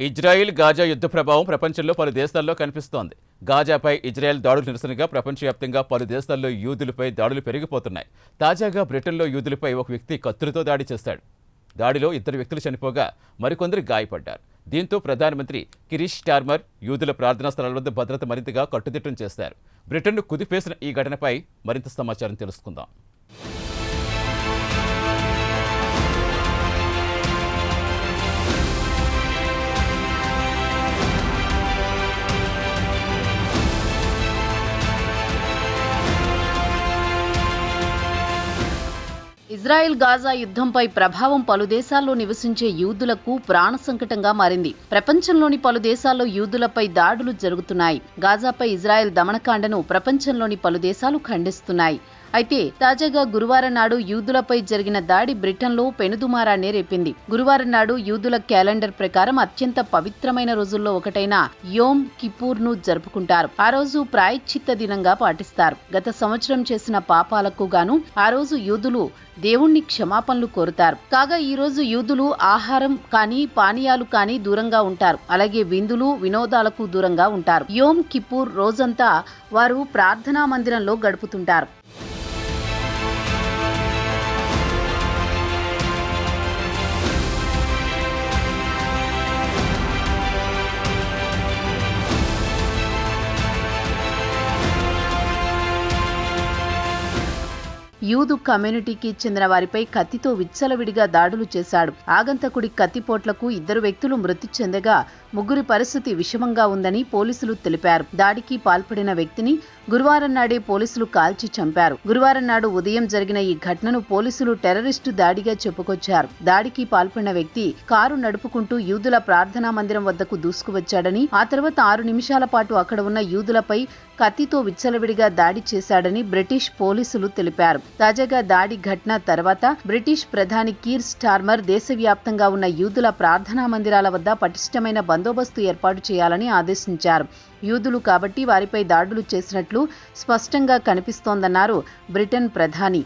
Israel Gaza యుద్ధ ప్రభావం ప్రపంచంలో పలు దేశాల్లో కనిపిస్తోంది. గాజాపై ఇజ్రాయెల్ దాడులు నిరసనగా ప్రపంచవ్యాప్తంగా పలు దేశాల్లో యూదులపై దాడులు పెరిగిపోతున్నాయి. తాజాగా బ్రిటన్లో యూదులపై ఒక వ్యక్తి కత్తులతో దాడి చేశాడు. దాడిలో ఇద్దరు వ్యక్తులు చనిపోగా మరికొందరు గాయపడ్డారు. దీంతో ప్రధానమంత్రి కిరీష్ స్టార్మర్ యూదుల ప్రార్థనా స్థలాల వద్ద భద్రత మరింతగా కట్టుదిట్టం చేశారు. బ్రిటన్ను కుదిపేసిన ఈ ఘటనపై మరింత సమాచారం తెలుసుకుందాం. ఇజ్రాయెల్ గాజా యుద్ధంపై ప్రభావం పలు దేశాల్లో నివసించే యూదులకు ప్రాణ సంకటంగా మారింది. ప్రపంచంలోని పలు దేశాల్లో యూదులపై దాడులు జరుగుతున్నాయి. గాజాపై ఇజ్రాయెల్ దమనకాండను ప్రపంచంలోని పలు దేశాలు ఖండిస్తున్నాయి. అయితే తాజాగా గురువారం నాడు యూదులపై జరిగిన దాడి బ్రిటన్లో పెనుదుమారాన్ని రేపింది. గురువారం నాడు యూదుల క్యాలెండర్ ప్రకారం అత్యంత పవిత్రమైన రోజుల్లో ఒకటైన యోమ్ కిపూర్ను జరుపుకుంటారు. ఆ రోజు ప్రాయశ్చిత్త దినంగా పాటిస్తారు. గత సంవత్సరం చేసిన పాపాలకు గాను ఆ రోజు యూదులు దేవుణ్ణి క్షమాపణలు కోరుతారు. కాగా ఈ రోజు యూదులు ఆహారం కానీ పానీయాలు కానీ దూరంగా ఉంటారు. అలాగే విందులు వినోదాలకు దూరంగా ఉంటారు. యోమ్ కిపూర్ రోజంతా వారు ప్రార్థనా మందిరంలో గడుపుతుంటారు. యూదు కమ్యూనిటీకి చెందిన వారిపై కత్తితో విచ్చలవిడిగా దాడులు చేశాడు. ఆగంతకుడి కత్తిపోట్లకు ఇద్దరు వ్యక్తులు మృతి చెందగా ముగ్గురి పరిస్థితి విషమంగా ఉందని పోలీసులు తెలిపారు. దాడికి పాల్పడిన వ్యక్తిని గురువారం నాడే పోలీసులు కాల్చి చంపారు. గురువారం నాడు ఉదయం జరిగిన ఈ ఘటనను పోలీసులు టెర్రరిస్టు దాడిగా చెప్పుకొచ్చారు. దాడికి పాల్పడిన వ్యక్తి కారు నడుపుకుంటూ యూదుల ప్రార్థనా మందిరం వద్దకు దూసుకువచ్చాడని ఆ తర్వాత ఆరు నిమిషాల పాటు అక్కడ ఉన్న యూదులపై కత్తితో విచ్చలవిడిగా దాడి చేశాడని బ్రిటిష్ పోలీసులు తెలిపారు. తాజాగా దాడి ఘటన తర్వాత బ్రిటిష్ ప్రధాని కీర్ స్టార్మర్ దేశవ్యాప్తంగా ఉన్న యూదుల ప్రార్థనా మందిరాల వద్ద పటిష్టమైన బందోబస్తు ఏర్పాటు చేయాలని ఆదేశించారు. యూదులు కాబట్టి వారిపై దాడులు చేసినట్లు స్పష్టంగా కనిపిస్తోందన్నారు బ్రిటన్ ప్రధాని.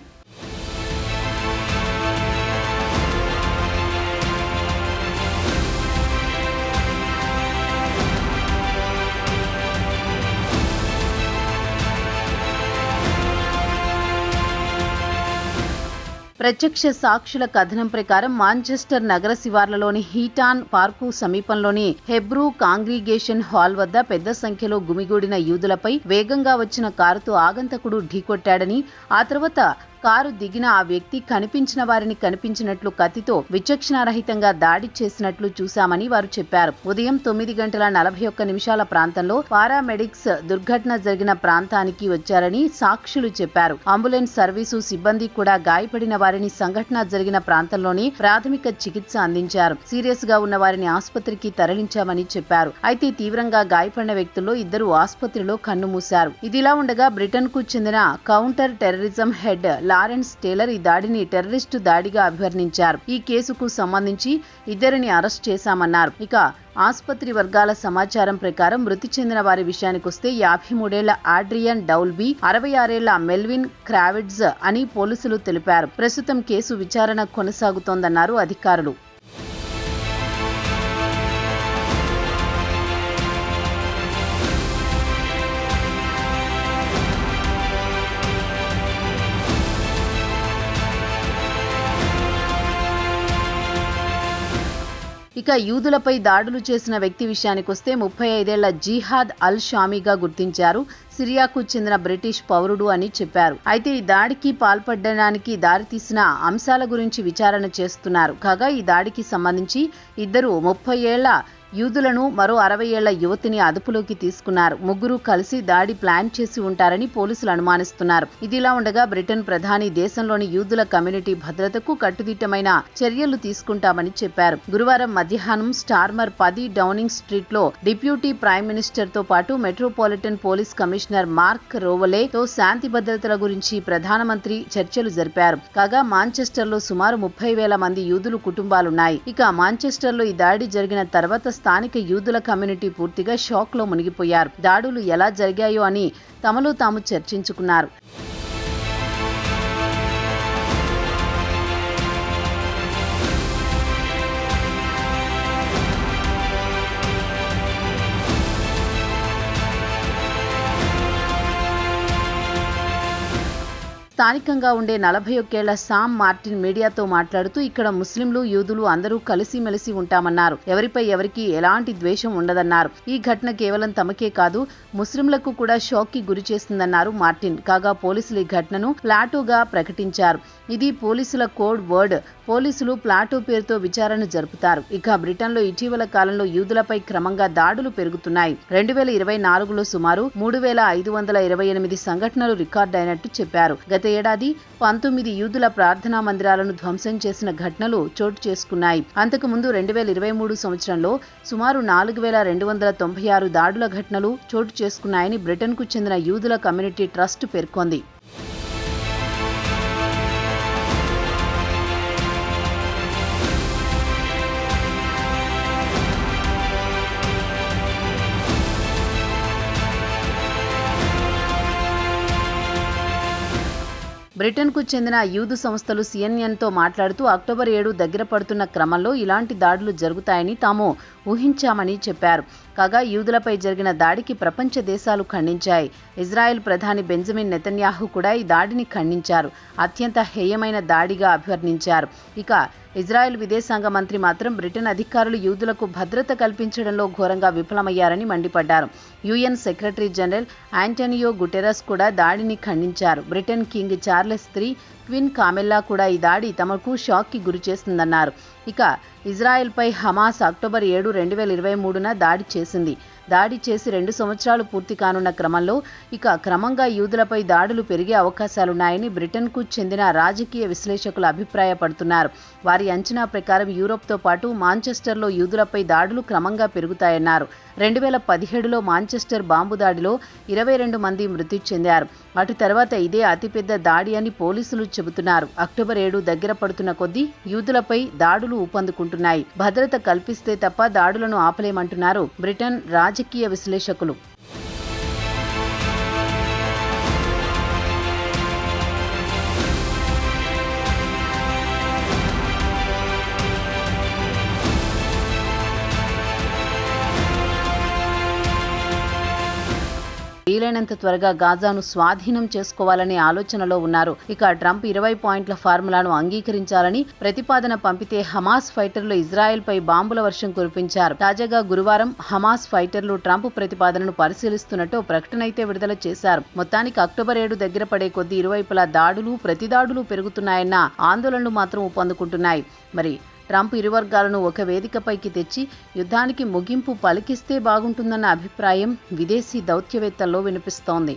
ప్రత్యక్ష సాక్షుల కథనం ప్రకారం మాంచెస్టర్ నగర శివార్లలోని హీటాన్ పార్కు సమీపంలోని హెబ్రూ కాంగ్రిగేషన్ హాల్ వద్ద పెద్ద సంఖ్యలో గుమిగూడిన యూదులపై వేగంగా వచ్చిన కారుతో ఆగంతకుడు ఢీకొట్టాడని ఆ తర్వాత కారు దిగిన ఆ వ్యక్తి కనిపించిన వారిని కనిపించినట్లు కత్తితో విచక్షణారహితంగా దాడి చేసినట్లు చూశామని వారు చెప్పారు. ఉదయం తొమ్మిది గంటల నలభై ఒక్క నిమిషాల ప్రాంతంలో పారామెడిక్స్ దుర్ఘటన జరిగిన ప్రాంతానికి వచ్చారని సాక్షులు చెప్పారు. అంబులెన్స్ సర్వీసు సిబ్బంది కూడా గాయపడిన వారిని సంఘటన జరిగిన ప్రాంతంలోని ప్రాథమిక చికిత్స అందించారు. సీరియస్గా ఉన్న వారిని ఆసుపత్రికి తరలించామని చెప్పారు. అయితే తీవ్రంగా గాయపడిన వ్యక్తుల్లో ఇద్దరు ఆసుపత్రిలో కన్నుమూశారు ఇదిలా ఉండగా బ్రిటన్కు చెందిన counter terrorism head Lawrence Taylor ఈ దాడిని టెర్రరిస్టు దాడిగా అభివర్ణించారు. ఈ కేసుకు సంబంధించి ఇద్దరిని అరెస్ట్ చేశామన్నారు. ఇక ఆసుపత్రి వర్గాల సమాచారం ప్రకారం మృతి చెందిన వారి విషయానికొస్తే యాభై మూడేళ్ళ ఆడ్రియన్ డౌల్బీ అరవై ఆరేళ్ళ మెల్విన్ క్రావిడ్స్ అని పోలీసులు తెలిపారు. ప్రస్తుతం కేసు విచారణ కొనసాగుతోందన్నారు అధికారులు. ఇక యూదులపై దాడులు చేసిన వ్యక్తి విషయానికొస్తే ముప్పై ఐదేళ్ళ జీహాద్ అల్ షామీగా గుర్తించారు. సిరియాకు చెందిన బ్రిటిష్ పౌరుడు అని చెప్పారు. అయితే ఈ దాడికి పాల్పడడానికి దారితీసిన అంశాల గురించి విచారణ చేస్తున్నారు. కాగా ఈ దాడికి సంబంధించి ఇద్దరు ముప్పై ఏళ్ళ యూదులను మరో అరవై ఏళ్ళ యువతిని అదుపులోకి తీసుకున్నారు. ముగ్గురు కలిసి దాడి ప్లాన్ చేసి ఉంటారని పోలీసులు అనుమానిస్తున్నారు. ఇదిలా ఉండగా బ్రిటన్ ప్రధాని దేశంలోని యూదుల కమ్యూనిటీ భద్రతకు కట్టుదిట్టమైన చర్యలు తీసుకుంటామని చెప్పారు. గురువారం మధ్యాహ్నం స్టార్మర్ పది డౌనింగ్ స్ట్రీట్లో డిప్యూటీ ప్రైమ్ మినిస్టర్తో పాటు metropolitan police commissioner Mark Rowley తో శాంతి భద్రతల గురించి ప్రధానమంత్రి చర్చలు జరిపారు. కాగా మాంచెస్టర్లో సుమారు ముప్పై వేల మంది యూదులు కుటుంబాలున్నాయి. ఇక మాంచెస్టర్లో ఈ దాడి జరిగిన తర్వాత స్థానిక యూదుల కమ్యూనిటీ పూర్తిగా షాక్లో మునిగిపోయారు. దాడులు ఎలా జరిగాయో అని తమలో తాము చర్చించుకున్నారు. స్థానికంగా ఉండే నలభై ఒక్కేళ్ళ సామ్ మార్టిన్ మీడియాతో మాట్లాడుతూ ఇక్కడ ముస్లింలు యూదులు అందరూ కలిసిమెలిసి ఉంటామన్నారు. ఎవరిపై ఎవరికి ఎలాంటి ద్వేషం ఉండదన్నారు. ఈ ఘటన కేవలం తమకే కాదు ముస్లింలకు కూడా షాక్కి గురి చేస్తుందన్నారు మార్టిన్. కాగా పోలీసులు ఈ ఘటనను ప్లాటోగా ప్రకటించారు. ఇది పోలీసుల కోడ్ వర్డ్. పోలీసులు ప్లాటో పేరుతో విచారణ జరుపుతారు. ఇక బ్రిటన్లో ఇటీవల కాలంలో యూదులపై క్రమంగా దాడులు పెరుగుతున్నాయి. రెండు వేల ఇరవై నాలుగులో సుమారు మూడు వేల ఐదు వందల ఇరవై ఎనిమిది సంఘటనలు రికార్డైనట్టు చెప్పారు. గత ఏడాది పంతొమ్మిది యూదుల ప్రార్థనా మందిరాలను ధ్వంసం చేసిన ఘటనలు చోటు చేసుకున్నాయి. అంతకుముందు రెండు వేల ఇరవై మూడు సంవత్సరంలో సుమారు నాలుగు వేల రెండు వందల తొంభై ఆరు దాడుల ఘటనలు చోటు చేసుకున్నాయని బ్రిటన్కు చెందిన యూదుల కమ్యూనిటీ ట్రస్ట్ పేర్కొంది. బ్రిటన్కు చెందిన యూదు సంస్థలు సిఎన్ఎన్తో మాట్లాడుతూ అక్టోబర్ ఏడు దగ్గర పడుతున్న క్రమంలో ఇలాంటి దాడులు జరుగుతాయని తాము ఊహించామని చెప్పారు. కాగా యూదులపై జరిగిన దాడికి ప్రపంచ దేశాలు ఖండించాయి. ఇజ్రాయెల్ ప్రధాని బెంజమిన్ నెతన్యాహు కూడా ఈ దాడిని ఖండించారు. అత్యంత హేయమైన దాడిగా అభివర్ణించారు. ఇక ఇజ్రాయెల్ విదేశాంగ మంత్రి మాత్రం బ్రిటన్ అధికారులు యూదులకు భద్రత కల్పించడంలో ఘోరంగా విఫలమయ్యారని మండిపడ్డారు. UN secretary general Antonio Guterres కూడా దాడిని ఖండించారు. Britain king Charles three queen Camilla కూడా ఈ దాడి తమకు షాక్కి గురి చేస్తుందన్నారు. ఇక ఇజ్రాయెల్పై హమాస్ అక్టోబర్ ఏడు రెండు వేల ఇరవై మూడున దాడి చేసింది. దాడి చేసి రెండు సంవత్సరాలు పూర్తి కానున్న క్రమంలో ఇక క్రమంగా యూదులపై దాడులు పెరిగే అవకాశాలున్నాయని బ్రిటన్కు చెందిన రాజకీయ విశ్లేషకులు అభిప్రాయపడుతున్నారు. వారి అంచనా ప్రకారం యూరోప్తో పాటు మాంచెస్టర్లో యూదులపై దాడులు క్రమంగా పెరుగుతాయన్నారు. రెండు వేల పదిహేడులో మాంచెస్టర్ బాంబు దాడిలో ఇరవై రెండు మంది మృతి చెందారు. అటు తర్వాత ఇదే అతిపెద్ద దాడి అని పోలీసులు చెబుతున్నారు. అక్టోబర్ ఏడు దగ్గర పడుతున్న కొద్దీ యూదులపై దాడులు ఊపందుకుంటున్నాయి. భద్రత కల్పిస్తే తప్ప దాడులను ఆపలేమంటున్నారు బ్రిటన్ రాజకీయ విశ్లేషకులు. వీలైనంత త్వరగా గాజాను స్వాధీనం చేసుకోవాలనే ఆలోచనలో ఉన్నారు. ఇక ట్రంప్ ఇరవై పాయింట్ల ఫార్ములాను అంగీకరించాలని ప్రతిపాదన పంపితే హమాస్ ఫైటర్లు ఇజ్రాయెల్ పై బాంబుల వర్షం కురిపించారు. తాజాగా గురువారం హమాస్ ఫైటర్లు ట్రంప్ ప్రతిపాదనను పరిశీలిస్తున్నట్టు ప్రకటన అయితే విడుదల చేశారు. మొత్తానికి అక్టోబర్ ఏడు దగ్గర పడే కొద్దీ ఇరువైపులా దాడులు ప్రతిదాడులు పెరుగుతున్నాయన్న ఆందోళనలు మాత్రం ఊపందుకుంటున్నాయి. మరి ట్రంప్ ఇరు వర్గాలను ఒక వేదికపైకి తెచ్చి యుద్ధానికి ముగింపు పలికిస్తే బాగుంటుందన్న అభిప్రాయం విదేశీ దౌత్యవేత్తల్లో వినిపిస్తోంది.